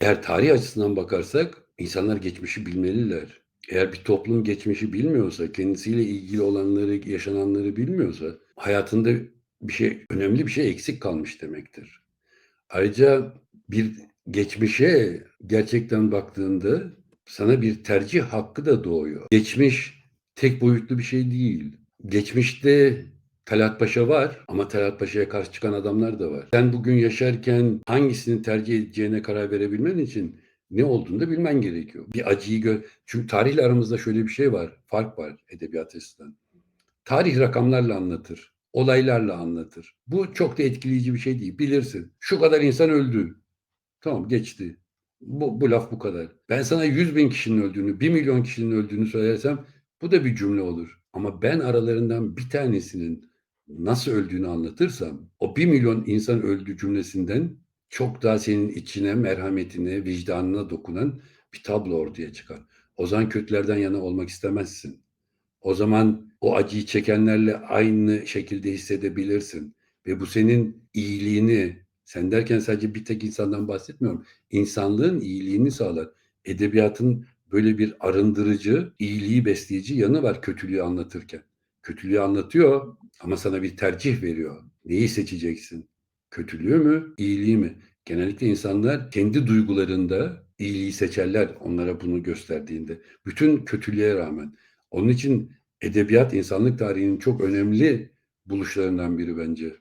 Eğer tarih açısından bakarsak insanlar geçmişi bilmeliler. Eğer bir toplum geçmişi bilmiyorsa, kendisiyle ilgili olanları, yaşananları bilmiyorsa hayatında bir şey, önemli bir şey eksik kalmış demektir. Ayrıca bir geçmişe gerçekten baktığında sana bir tercih hakkı da doğuyor. Geçmiş tek boyutlu bir şey değil. Geçmişte Talat Paşa var ama Talat Paşa'ya karşı çıkan adamlar da var. Sen bugün yaşarken hangisini tercih edeceğine karar verebilmen için ne olduğunu da bilmen gerekiyor. Bir acıyı gör. Çünkü tarihle aramızda şöyle bir şey var. Fark var edebiyat açısından. Tarih rakamlarla anlatır. Olaylarla anlatır. Bu çok da etkileyici bir şey değil. Bilirsin. Şu kadar insan öldü. Tamam geçti. Bu, bu laf bu kadar. Ben sana 100 bin kişinin öldüğünü, 1 milyon kişinin öldüğünü söylersem bu da bir cümle olur. Ama ben aralarından bir tanesinin nasıl öldüğünü anlatırsam o 1 milyon insan öldü cümlesinden çok daha senin içine, merhametine, vicdanına dokunan bir tablo ortaya çıkar. O zaman kötülerden yana olmak istemezsin. O zaman o acıyı çekenlerle aynı şekilde hissedebilirsin. Ve bu senin iyiliğini, sen derken sadece bir tek insandan bahsetmiyorum. İnsanlığın iyiliğini sağlar. Edebiyatın böyle bir arındırıcı, iyiliği besleyici yanı var kötülüğü anlatırken. Kötülüğü anlatıyor ama sana bir tercih veriyor. Neyi seçeceksin? Kötülüğü mü, iyiliği mi? Genellikle insanlar kendi duygularında iyiliği seçerler onlara bunu gösterdiğinde. Bütün kötülüğe rağmen. Onun için edebiyat insanlık tarihinin çok önemli buluşlarından biri bence.